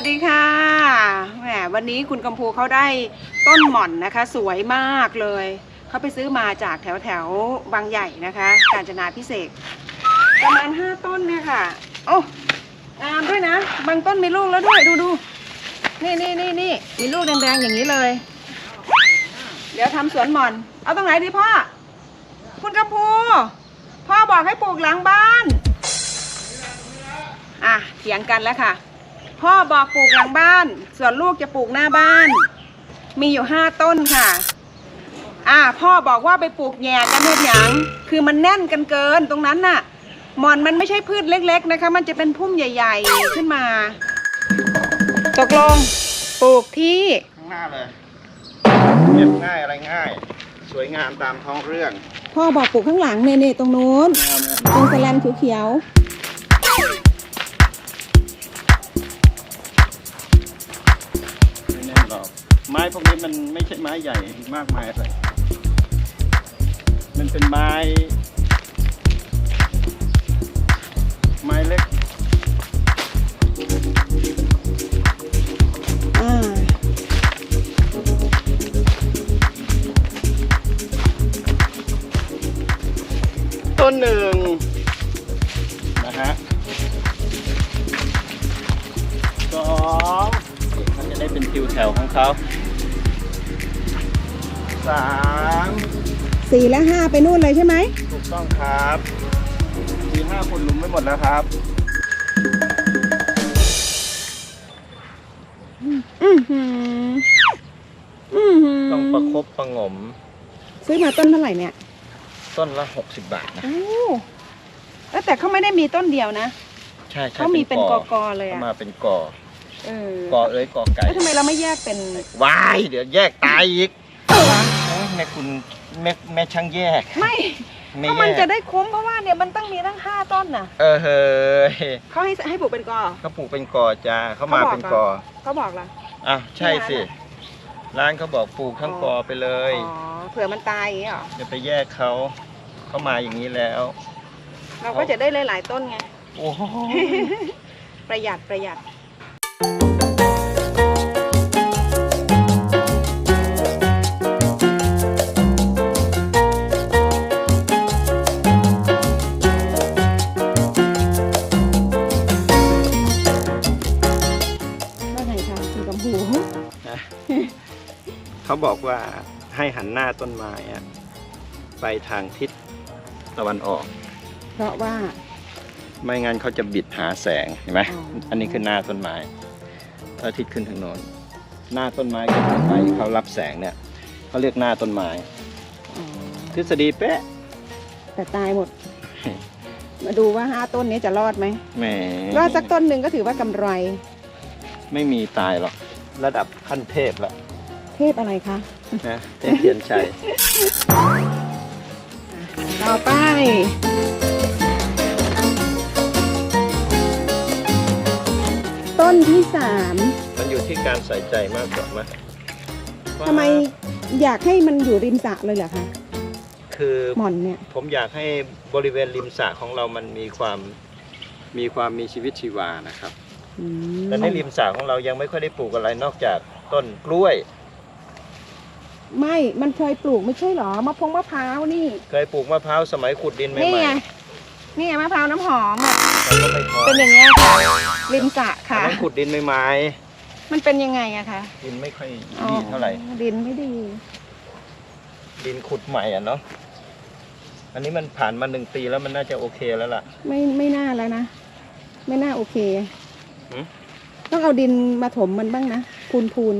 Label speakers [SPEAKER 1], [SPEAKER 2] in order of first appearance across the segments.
[SPEAKER 1] วัสดีค่ะแหมวันนี้คุณกัมพูเขาได้ต้นหม่อนนะคะ สวยมากเลย เขาไปซื้อมาจากแถวแถวบางใหญ่นะคะ กาญจนาพิเศษประมาณห้าต้นเนี่ยค่ะ โอ้งามด้วยนะ บางต้นมีลูกแล้วด้วยดูดูนี่นี่นี่นี่มีลูกแดงๆอย่างนี้เลย เดี๋ยวทำสวนหม่อน เอาตรงไหนดีพ่อ คุณกัมพูพ่อบอกให้ปลูกหลังบ้าน อะเถียงกันแล้วค่ะ พ่อบอกปลูกหลังบ้าน ส่วนลูกจะปลูกหน้าบ้าน มีอยู่ห้าต้นค่ะ อะพ่อบอกว่าไปปลูกแย่กันเฮ็ดหยังคือมันแน่นกันเกินตรงนั้นน่ะหมอนมันไม่ใช่พืชเล็ก ๆนะคะ มันจะเป็นพุ่มใหญ่ ๆ ขึ้นมา ตกลงปลูกที่
[SPEAKER 2] ข้างหน้าเลยเก็บง่ายอะไรง่าย สวยงามตามท้องเรื่อง
[SPEAKER 1] พ่อบอกปลูกข้างหลังเน่ๆตรงนู้น
[SPEAKER 2] งามนะ
[SPEAKER 1] ตรงสแลนเขียว
[SPEAKER 2] ไม้พวกนี้มันไม่ใช่ไม้ใหญ่มากมายเลยมันเป็นไม้ ไม้เล็กต้นหนึ่งนะฮะสองมันจะได้เป็นทิวแถวของเขา สาม
[SPEAKER 1] สี่และห้าไปนู่นเลยใช่ไหม
[SPEAKER 2] ถูกต้องครับมีห้าคนลุมไม่หมดแล้วครับ
[SPEAKER 1] อือหืออือหือ
[SPEAKER 2] ต้องประคบประหงม
[SPEAKER 1] ซื้อมาต้นเท่าไหร่เนี่ย
[SPEAKER 2] ต้นละ60บาทนะ
[SPEAKER 1] โอ้เอ้ยแต่เขาไม่ได้มีต้นเดียวนะ
[SPEAKER 2] ใช่ใช่
[SPEAKER 1] เขามีเป็นกอกอเลย
[SPEAKER 2] เขา
[SPEAKER 1] อะ
[SPEAKER 2] มาเป็นกอ
[SPEAKER 1] เออก
[SPEAKER 2] อเอ้ยกอไก่
[SPEAKER 1] แล้วทำไมเราไม่แยกเป็น
[SPEAKER 2] วาย เดี๋ยวแยกตายอีกโอ้ย แม่คุณแม่แม่ช่างแยก
[SPEAKER 1] ไม่
[SPEAKER 2] ไม่
[SPEAKER 1] เพราะ
[SPEAKER 2] แย
[SPEAKER 1] มันจะ
[SPEAKER 2] ก
[SPEAKER 1] ได้คุ้มเพราะว่าเนี่ยมันต้องมีตั้งห้าต้นน่ะ
[SPEAKER 2] เออเฮ้ย
[SPEAKER 1] เขาให้ให้ปลูกเป็นกอ
[SPEAKER 2] เขาปลูกเป็นกอจ้าเขามา
[SPEAKER 1] เขาบอก
[SPEAKER 2] เป็นกอ
[SPEAKER 1] เขาบอกละ
[SPEAKER 2] อะใช่สิ
[SPEAKER 1] ที่ร้าน
[SPEAKER 2] ร้านเขาบอกปลูกทั้งกอไปเลย
[SPEAKER 1] อ๋อเผื่อมันตายอย่างนี้เหรอ
[SPEAKER 2] อย่าไปแยกเขา เขามาอย่างนี้แล้ว
[SPEAKER 1] เราก็จะได้หลายๆต้นไง
[SPEAKER 2] โอ้โห
[SPEAKER 1] ประหยัดประหยัด
[SPEAKER 2] เขาบอกว่าให้หันหน้าต้นไม้อะไปทางทิศตะวันออก
[SPEAKER 1] เพราะว่า
[SPEAKER 2] ไม่งั้นเขาจะบิดหาแสงเห็นไหม
[SPEAKER 1] อ๋ออั
[SPEAKER 2] อันนี้คือหน้าต้นไม้พระอาทิตย์ขึ้นทางโน้นหน้าต้นไม้กับต้นไม้ที่เขารับแสงเนี่ยเขาเรียกหน้าต้นไม้
[SPEAKER 1] อ๋อ
[SPEAKER 2] ทฤษฎีเป๊ะ
[SPEAKER 1] แต่ตายหมด มาดูว่าห้าต้นนี้จะรอดไหม
[SPEAKER 2] แหม
[SPEAKER 1] รอดสักต้นหนึ่งก็ถือว่ากำไร
[SPEAKER 2] ไม่มีตายหรอก ระดับขั้นเทพแล้ว
[SPEAKER 1] เทพอะไรคะ
[SPEAKER 2] นะเทพเทียนชัย
[SPEAKER 1] ต่อไป ต้นที่สาม
[SPEAKER 2] มันอยู่ที่การใส่ใจมากกว่าไหม
[SPEAKER 1] ทำไมอยากให้มันอยู่ริมสระเลยเหรอคะ
[SPEAKER 2] คือ
[SPEAKER 1] หม่อนเนี่ย
[SPEAKER 2] ผมอยากให้บริเวณริมสระของเรามันมีความมีความมีชีวิตชีวานะครับ
[SPEAKER 1] อืม
[SPEAKER 2] แต่ในริมสระของเรายังไม่ค่อยได้ปลูกอะไรนอกจากต้นกล้วย
[SPEAKER 1] ไม่ มันเคยปลูกไม่ใช่เหรอมะพงมะพร้าวนี่
[SPEAKER 2] เคยปลูกมะพร้าวสมัยขุดดินใหม่
[SPEAKER 1] นี่
[SPEAKER 2] ๆ
[SPEAKER 1] ไงนี่ไงมะพร้าวน้ำหอมอะ
[SPEAKER 2] มันก็ไม่พอ
[SPEAKER 1] เป็นอย่างเงี้ยค่ะริมสระค่ะ
[SPEAKER 2] สมัยขุดดินใหม่
[SPEAKER 1] มันเป็นยังไงอะคะ
[SPEAKER 2] ๆดินไม่ค่อย
[SPEAKER 1] อ๋อ
[SPEAKER 2] ดีเท่าไหร่
[SPEAKER 1] ดินไม่ดี
[SPEAKER 2] ดินขุดใหม่อะเนาะ อันนี้มันผ่านมาหนึ่งปีแล้วมันน่าจะโอเคแล้วล่ะ
[SPEAKER 1] ไม่ไม่น่าแล้วนะ ไม่น่าโอเค
[SPEAKER 2] หืม
[SPEAKER 1] ต้องเอาดินมาถมมันบ้างนะพูนพูน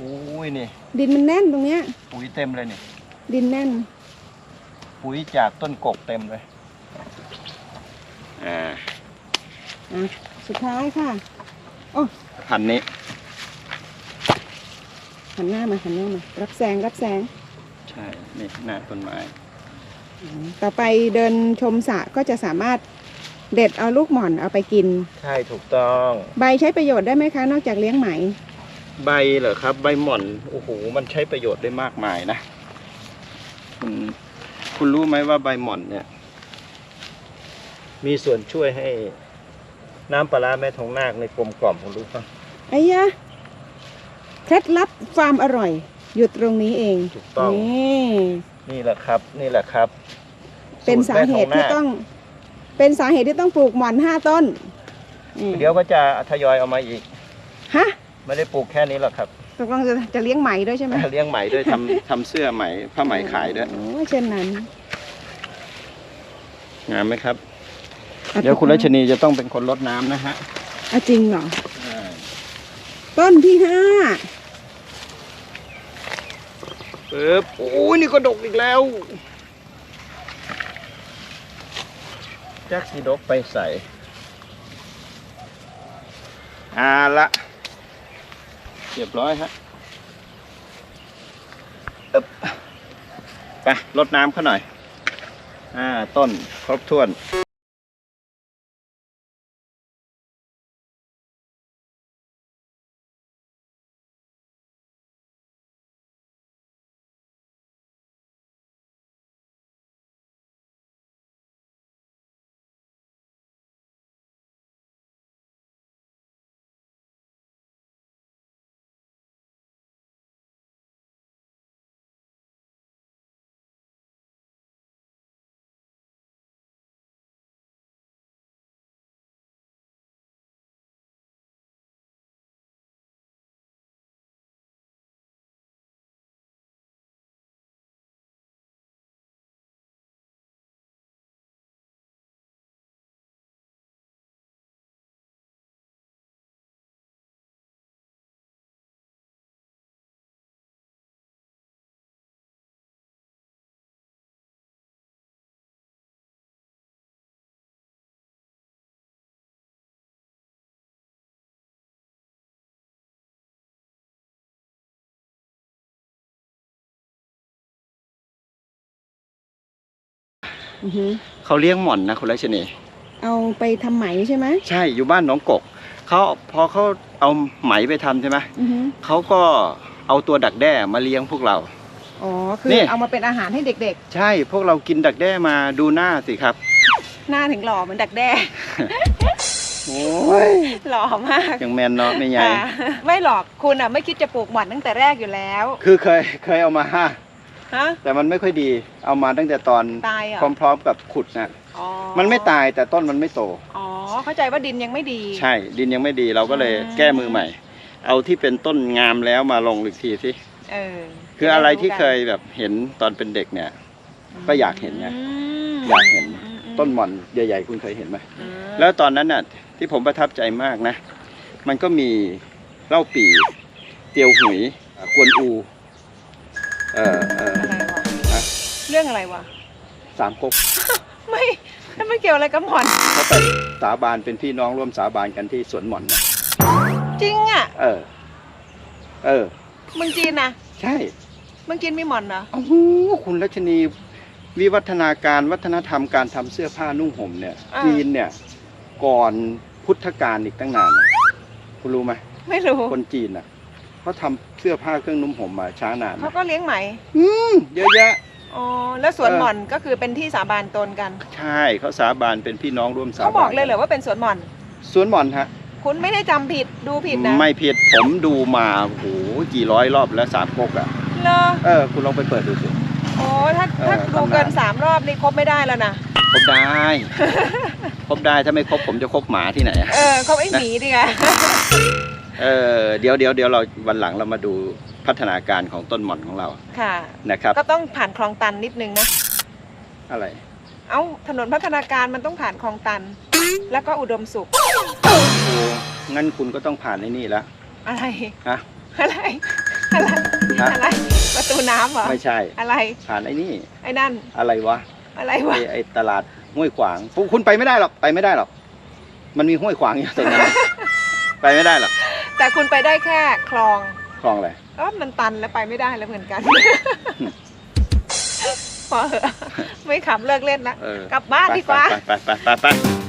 [SPEAKER 2] อุ้ยนี่
[SPEAKER 1] ๆดินมันแน่นตรงเนี้ย
[SPEAKER 2] ปุ๋ยเต็มเลยนี่
[SPEAKER 1] ดินแน่น
[SPEAKER 2] ปุ๋ยจากต้นกกเต็มเลย อ่า
[SPEAKER 1] อะสุดท้ายค่ะ
[SPEAKER 2] พันนี้
[SPEAKER 1] หันหน้ามาหันหน้ามารับแสงรับแสง
[SPEAKER 2] ใช่ นี่หน้าต้นไม้
[SPEAKER 1] ต่อไปเดินชมสระก็จะสามารถ เด็ดเอาลูกหม่อนเอาไปกิน
[SPEAKER 2] ใช่ถูกต้อง
[SPEAKER 1] ใบใช้ประโยชน์ได้ไหมคะ นอกจากเลี้ยงไหม
[SPEAKER 2] ใบเหรอครับ ใบหม่อนโอ้โหมันใช้ประโยชน์ได้มากมายนะคุณคุณรู้ไหมว่าใบหม่อนเนี่ย มีส่วนช่วยให้น้ำปลาร้าแม่ทองนาคในกลมกล่อมคุณรู้ปะ
[SPEAKER 1] ไอ้ยะเคล็ดลับความอร่อย อยู่ตรงนี้เอง
[SPEAKER 2] ถูกต้อง
[SPEAKER 1] นี่
[SPEAKER 2] นี่แหละครับ นี่แหละครับ
[SPEAKER 1] เป็นสาเหตุที่
[SPEAKER 2] สูรแม่
[SPEAKER 1] ต้อง เป็นสาเหตุที่ต้องปลูกหม่อนห้าต้นนี่
[SPEAKER 2] นาคเดี๋ยวก็จะทยอยเอามาอีก
[SPEAKER 1] ฮะ
[SPEAKER 2] ไม่ได้ปลูกแค่นี้หรอกครับ
[SPEAKER 1] ตกลงจะจะเลี้ยงไหมด้วยใช่ไหม
[SPEAKER 2] เลี้ยงไหมด้วยทำทำเสื้อไหมผ้าไหมขายด้วย
[SPEAKER 1] โอ้เช่นนั้น
[SPEAKER 2] งามไหมครับ เดี๋ยวคุณรัชนีจะต้องเป็นคนรดน้ำนะฮะ
[SPEAKER 1] อะจริงเหรอ ต้นที่ห้า
[SPEAKER 2] ปึ๊บโอ้ยนี่ก็ดกอีกแล้วแจ็คสีดกไปใส่อาละเรียบร้อยฮะอึ๊บไปรดน้ำเขาหน่อย อ่า ต้นครบถ้วน เขาเลี้ยงหม่อนนะคุณรัชนี
[SPEAKER 1] เอาไปทำไหมใช่ไหม
[SPEAKER 2] ใช่อยู่บ้านหนองกกเขาพอเขาเอาไหมไปทำใช่ไหม
[SPEAKER 1] อือหือ
[SPEAKER 2] เขาก็เอาตัวดักแด้มาเลี้ยงพวกเรา
[SPEAKER 1] อ๋อคือ
[SPEAKER 2] นี่
[SPEAKER 1] เอามาเป็นอาหารให้เด็ก
[SPEAKER 2] ใช่พวกเรากินดักแด้มาดูหน้าสิครับ
[SPEAKER 1] ๆหน้าถึงหล่อเหมือนดักแด้
[SPEAKER 2] โอ้ย
[SPEAKER 1] หล่อมาก
[SPEAKER 2] ยังแมนเนาะไม่ใหญ่
[SPEAKER 1] ค่ะไม่หรอกคุณอะไม่คิดจะปลูกหม่อนตั้งแต่แรกอยู่แล้ว
[SPEAKER 2] คือเคยเคยเอามาห้า
[SPEAKER 1] ฮะ
[SPEAKER 2] แต่มันไม่ค่อยดี เอามาตั้งแต่ตอน
[SPEAKER 1] ตายเหรอ
[SPEAKER 2] พร้อมๆกับขุดนะ
[SPEAKER 1] อ๋อ
[SPEAKER 2] มันไม่ตายแต่ต้นมันไม่โต
[SPEAKER 1] อ๋อ เข้าใจว่าดินยังไม่ดี
[SPEAKER 2] ใช่ ดินยังไม่ดีเราก็เลย
[SPEAKER 1] อืม
[SPEAKER 2] แก้มือใหม่ เอาที่เป็นต้นงามแล้วมาลงอีกทีสิ
[SPEAKER 1] เออ
[SPEAKER 2] คืออะไรที่เคยแบบเห็นตอนเป็นเด็กเนี่ย ก็อยากเห็นไง
[SPEAKER 1] ม
[SPEAKER 2] อยากเห็น
[SPEAKER 1] อืม
[SPEAKER 2] ต้นหม่อนใหญ่ๆคุณเคยเห็นไหม
[SPEAKER 1] อืม
[SPEAKER 2] แล้วตอนนั้นน่ะที่ผมประทับใจมากนะ มันก็มีเหล้าปีเตียวหุยกวนอูเอ่อ
[SPEAKER 1] รื่องอะไรวะ
[SPEAKER 2] สามก๊ก
[SPEAKER 1] ไม่แล้วไม่เกี่ยวอะไรกับหม่อน
[SPEAKER 2] เขาไปสาบานเป็นพี่น้องร่วมสาบานกันที่สวนหม่อนนะ
[SPEAKER 1] จริงอะ
[SPEAKER 2] เออ เออ
[SPEAKER 1] เมืองจีนนะ
[SPEAKER 2] ใช่
[SPEAKER 1] เมืองจีนมีหม่อนเหรอ
[SPEAKER 2] โอ้โหคุณรัชนี วิวัฒนาการวัฒนธรรมการทำเสื้อผ้านุ่งห่มเนี่ย
[SPEAKER 1] อ่า
[SPEAKER 2] จีนเนี่ย ก่อนพุทธกาลอีกตั้งนานนะคุณรู้ไหม
[SPEAKER 1] ไม่รู้
[SPEAKER 2] คนจีนน่ะเขาทำเสื้อผ้าเครื่องนุ่งห่มมาช้านาน
[SPEAKER 1] เขา
[SPEAKER 2] นะ
[SPEAKER 1] ก็เลี้ยงไหม
[SPEAKER 2] อืมเยอะแยะ
[SPEAKER 1] อ๋อแล้วสวน
[SPEAKER 2] เออ
[SPEAKER 1] หม่อนก็คือเป็นที่สาบานตนกัน
[SPEAKER 2] ใช่เขาสาบานเป็นพี่น้องร่วมสาบาน
[SPEAKER 1] เขาบอกเลยเหรอว่าเป็นสวนหม่อน
[SPEAKER 2] สวนหม่อนฮะ
[SPEAKER 1] คุณไม่ได้จำผิดดูผิดนะ
[SPEAKER 2] ไม่ผิดผมดูมาโอ้โหกี่ร้อยรอบแล้วสามก๊กอะ
[SPEAKER 1] เลอ
[SPEAKER 2] เออคุณลองไปเปิดดูสิ
[SPEAKER 1] โอ้ถ้า
[SPEAKER 2] เออ
[SPEAKER 1] ถ้าดู
[SPEAKER 2] ตำนาน
[SPEAKER 1] เกินสามรอบนี่ครบไม่ได้แล้วนะ
[SPEAKER 2] ครบได้ครบได้ถ้าไม่ครบผมจะครบหมาที่ไหนอะ
[SPEAKER 1] เออเขาไอ้หมีดิไง
[SPEAKER 2] เออเดี๋ยวเดี๋ยวเดี๋ยวเราวันหลังเรามาดู พัฒนาการของต้นหม่อนของเรา
[SPEAKER 1] ค่ะ
[SPEAKER 2] นะครับ
[SPEAKER 1] ก็ต้องผ่านคลองตันนิดนึงนะ
[SPEAKER 2] อะไร
[SPEAKER 1] เอ้า ถนนพัฒนาการมันต้องผ่านคลองตัน แล้วก็อุดมสุข
[SPEAKER 2] โอ้งั้นคุณก็ต้องผ่านในนี่แล้ว
[SPEAKER 1] อะไร
[SPEAKER 2] ฮะ
[SPEAKER 1] อะไร อะไร
[SPEAKER 2] ฮะ
[SPEAKER 1] อะไร ประตูน้ำเหรอ
[SPEAKER 2] ไม่ใช่
[SPEAKER 1] อะไร
[SPEAKER 2] ผ่านไอ้นี่
[SPEAKER 1] ไอ้นั่น
[SPEAKER 2] อะไรวะ
[SPEAKER 1] อะไรวะ
[SPEAKER 2] ไอ้ไอ้ตลาดห้วยขวางคุณคุณไปไม่ได้หรอก ไปไม่ได้หรอก มันมีห้วยขวางอยู่ตรงนั้น ไปไม่ได้หรอก
[SPEAKER 1] แต่คุณไปได้แค่คลอง
[SPEAKER 2] คลองอะไร
[SPEAKER 1] เออมันตันแล้วไปไม่ได้แล้วเหมือนกัน พอเหอะไม่ขำเลิกเล่นละ
[SPEAKER 2] เออก
[SPEAKER 1] ลับบ้านดีกว่า
[SPEAKER 2] ไปไปไปไปไป